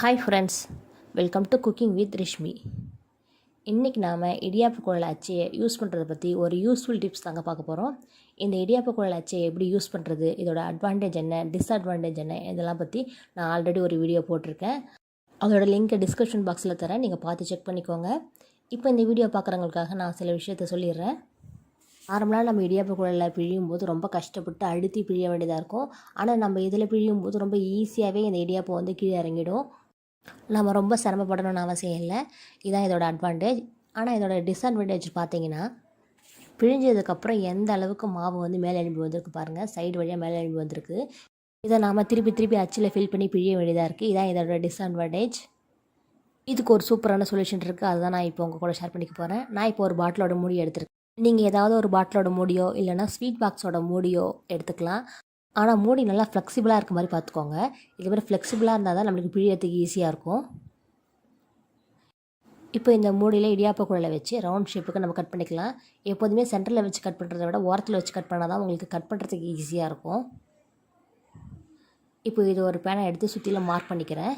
Hi friends welcome to cooking with Rishmi இன்றைக்கி நாம் இடியாப்ப குழல் அச்சையை யூஸ் பண்ணுறத பற்றி ஒரு யூஸ்ஃபுல் டிப்ஸ் தாங்க பார்க்க போகிறோம் இந்த இடியாப்ப குழல் அச்சையை எப்படி யூஸ் பண்ணுறது இதோட அட்வான்டேஜ் என்ன டிஸ்அட்வான்டேஜ் என்ன இதெல்லாம் பற்றி நான் ஆல்ரெடி ஒரு வீடியோ போட்டிருக்கேன். அதோட லிங்க்கை டிஸ்கிரிப்ஷன் பாக்ஸில் தரேன் நீங்கள் பார்த்து செக் பண்ணிக்கோங்க. இப்போ இந்த வீடியோ பார்க்குறவங்களுக்காக நான் சில விஷயத்த சொல்லிடுறேன். நார்மலாக நம்ம இடியாப்ப குழலில் பிழியும் போது ரொம்ப கஷ்டப்பட்டு அழுத்தி பிழிய வேண்டியதாக இருக்கும். ஆனால் நம்ம இதில் பிழியும் போது ரொம்ப ஈஸியாகவே இந்த இடியாப்பம் வந்து கீழே இறங்கிடும். நம்ம ரொம்ப சிரமப்படணும்னு அவசியம் இல்லை. இதான் இதோட அட்வான்டேஜ் ஆனால் இதோட டிஸ்அட்வான்டேஜ் பார்த்தீங்கன்னா பிழிஞ்சதுக்கப்புறம் எந்த அளவுக்கு மாவு வந்து மேலே எழும்பி வந்திருக்கு பாருங்கள் சைடு வழியாக மேலே எழும்பி வந்திருக்கு. இதை நாம் திருப்பி திருப்பி அச்சில் ஃபில் பண்ணி பிழிய வேண்டியதாக இருக்குது இதான் இதோட டிஸ்அட்வான்டேஜ் இதுக்கு ஒரு சூப்பரான சொல்யூஷன் இருக்குது அதுதான் நான் இப்போ உங்கள் கூட ஷேர் பண்ணிக்க போகிறேன் நான் இப்போ ஒரு பாட்டிலோட மூடி எடுத்துருக்கேன். நீங்கள் ஏதாவது ஒரு பாட்டிலோட மூடியோ இல்லைனா ஸ்வீட் பாக்ஸோட மூடியோ எடுத்துக்கலாம். ஆனால் மூடி நல்லா ஃப்ளெக்சிபிளாக இருக்க மாதிரி பார்த்துக்கோங்க இது மாதிரி ஃப்ளெக்சிபிளாக இருந்தால் தான் நம்மளுக்கு பிழியறதுக்கு ஈஸியாக இருக்கும். இப்போ இந்த மூடியில் இடியாப்ப குழலை வச்சு ரவுண்ட் ஷேப்புக்கு நம்ம கட் பண்ணிக்கலாம். எப்போதுமே சென்டரில் வச்சு கட் பண்ணுறத விட ஓரத்தில் வச்சு கட் பண்ணால் தான் உங்களுக்கு கட் பண்ணுறதுக்கு ஈஸியாக இருக்கும். இப்போ இது ஒரு பேனை எடுத்து சுற்றிலும் மார்க் பண்ணிக்கிறேன்.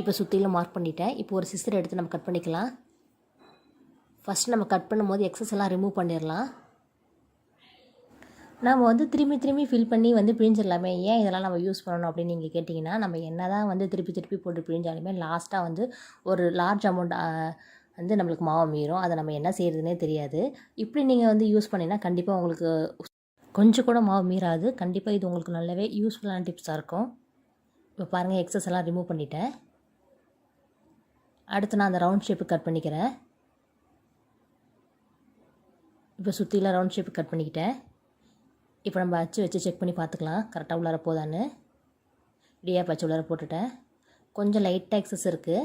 இப்போ சுற்றிலும் மார்க் பண்ணிட்டேன். இப்போ ஒரு சிஸ்டர் எடுத்து நம்ம கட் பண்ணிக்கலாம். ஃபஸ்ட் நம்ம கட் பண்ணும்போது எக்ஸஸ் எல்லாம் ரிமூவ் பண்ணிடலாம் நம்ம வந்து திரும்பி திரும்பி ஃபில் பண்ணி வந்து பிழிஞ்சிடலாமே ஏன் இதெல்லாம் நம்ம யூஸ் பண்ணணும் அப்படின்னு நீங்கள் கேட்டிங்கன்னா நம்ம என்ன தான் வந்து திருப்பி திருப்பி போட்டு பிழிஞ்சாலுமே லாஸ்ட்டாக வந்து ஒரு லார்ஜ் அமௌண்ட் வந்து நம்மளுக்கு மாவு மீறும் அதை நம்ம என்ன செய்கிறதுனே தெரியாது. இப்படி நீங்கள் வந்து யூஸ் பண்ணினா கண்டிப்பாக உங்களுக்கு கொஞ்சம் கூட மாவு மீறாது. கண்டிப்பாக இது உங்களுக்கு நல்லாவே யூஸ்ஃபுல்லான டிப்ஸாக இருக்கும். இப்போ பாருங்கள் எக்ஸஸ் எல்லாம் ரிமூவ் பண்ணிட்டேன். அடுத்து நான் அந்த ரவுண்ட் ஷேப்பு கட் பண்ணிக்கிறேன். இப்போ சுற்றிலாம் ரவுண்ட் ஷேப் கட் பண்ணிக்கிட்டேன். இப்போ நம்ம அச்சு வச்சு செக் பண்ணி பார்த்துக்கலாம். கரெக்டாக உள்ளார போதான்னு. இடியாப்ப அச்சு உள்ளார போட்டுட்டேன். கொஞ்சம் லைட்டாக எக்ஸஸ் இருக்குது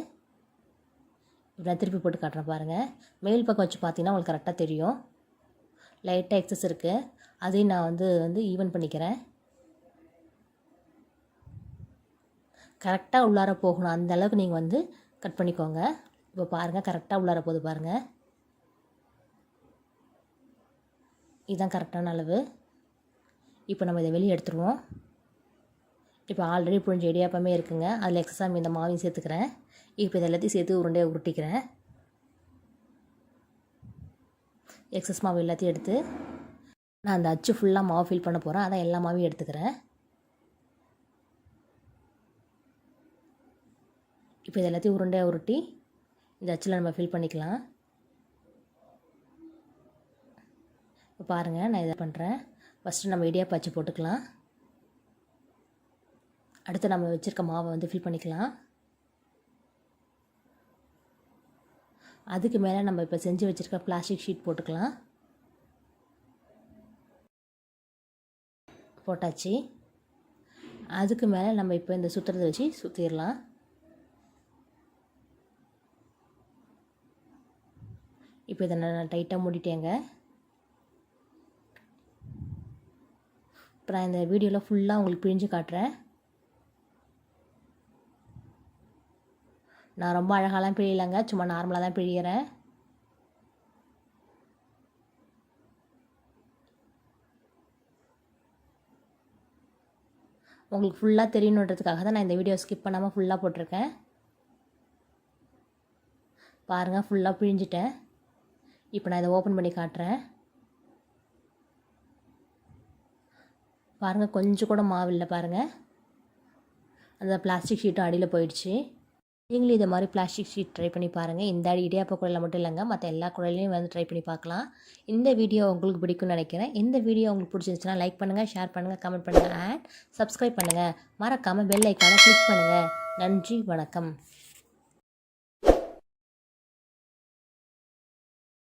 இப்போ நான் திருப்பி போட்டு காட்டுறேன் பாருங்கள் மேல் பக்கம் வச்சு பார்த்தீங்கன்னா உங்களுக்கு கரெக்டாக தெரியும். லைட்டாக எக்ஸஸ் இருக்குது அதையும் நான் வந்து வந்து ஈவன் பண்ணிக்கிறேன். கரெக்டாக உள்ளார போகணும். அந்த அளவுக்கு நீங்கள் வந்து கட் பண்ணிக்கோங்க. இப்போ பாருங்கள் கரெக்டாக உள்ளார போகுது பாருங்கள் இதுதான் கரெக்டான அளவு. இப்போ நம்ம இதை வெளியே எடுத்துருவோம். இப்போ ஆல்ரெடி புழிஞ்ச இடியாப்பமே இருக்குங்க. அதில் எக்ஸஸாக இந்த மாவையும் சேர்த்துக்கிறேன். இப்போ இதை எல்லாத்தையும் சேர்த்து உருண்டையாக உருட்டிக்கிறேன். எக்ஸஸ் மாவு எல்லாத்தையும் எடுத்து நான் அந்த அச்சு ஃபுல்லாக மாவு ஃபில் பண்ண போகிறேன் அதான் எல்லா மாவையும் எடுத்துக்கிறேன். இப்போ இது எல்லாத்தையும் உருண்டையாக உருட்டி இந்த அச்சில் நம்ம ஃபில் பண்ணிக்கலாம். இப்போ பாருங்கள் நான் இதை பண்ணுறேன் ஃபஸ்ட்டு நம்ம இடியாப்ப வச்சு போட்டுக்கலாம். அடுத்து நம்ம வச்சுருக்க மாவை வந்து ஃபில் பண்ணிக்கலாம். அதுக்கு மேலே நம்ம இப்போ செஞ்சு வச்சுருக்க பிளாஸ்டிக் ஷீட் போட்டுக்கலாம். போட்டாச்சு. அதுக்கு மேலே நம்ம இப்போ இந்த சுற்றுறதை வச்சு சுற்றிடலாம் இப்போ இதை நான் டைட்டாக மூடிட்டேங்க. இப்போ நான் இந்த வீடியோவில் ஃபுல்லாக உங்களுக்கு பிழிஞ்சு காட்டுறேன். நான் ரொம்ப அழகாலாம் பிழியலைங்க சும்மா நார்மலாக தான் பிழிகிறேன் உங்களுக்கு ஃபுல்லாக தெரியணுன்றதுக்காக தான் நான் இந்த வீடியோ ஸ்கிப் பண்ணாமல் ஃபுல்லாக போட்டிருக்கேன். பாருங்கள் ஃபுல்லாக பிழிஞ்சிட்டேன் இப்போ நான் இதை ஓப்பன் பண்ணி காட்டுறேன். பாருங்கள் கொஞ்சம் கூட மாவு இல்லை பாருங்கள் அந்த பிளாஸ்டிக் ஷீட்டும் அடியில் போயிடுச்சு. நீங்களும் இதை மாதிரி பிளாஸ்டிக் ஷீட் ட்ரை பண்ணி பாருங்கள் இந்த அடி இடியாப்ப குழலில் மட்டும் இல்லைங்க. மற்ற எல்லா குழலையும் வந்து ட்ரை பண்ணி பார்க்கலாம். இந்த வீடியோ உங்களுக்கு பிடிக்கும்னு நினைக்கிறேன். இந்த வீடியோ உங்களுக்கு பிடிச்சிருந்துச்சுன்னா லைக் பண்ணுங்கள் ஷேர் பண்ணுங்கள் கமெண்ட் பண்ணுங்கள் அண்ட் சப்ஸ்கிரைப் பண்ணுங்கள் மறக்காமல் பெல் ஐக்கானை கிளிக் பண்ணுங்கள் நன்றி வணக்கம்.